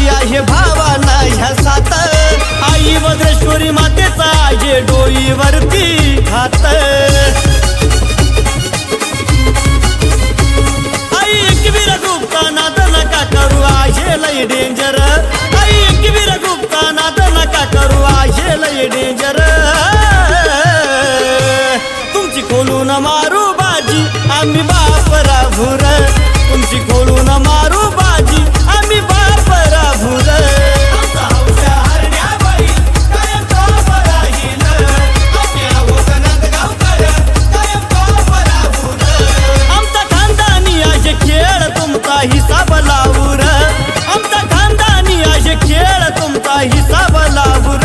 करायची आहे भावाना ह्या सात. आई वज्रेश्वरी मातेचा आहे डोईवरती घात. आई एकवीर गुप्ता नाद नका करू आहे लई डेंजर आई एकवीर गुप्ता नाद नका करू आहे लई डेंजर तुमची खोलून मारू बाजी आम्ही तुमचा हिसाब लावूर आमचा खानदानी असे खेळ तुमचा हिसाब लावूर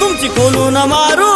तुमची खोलून मारू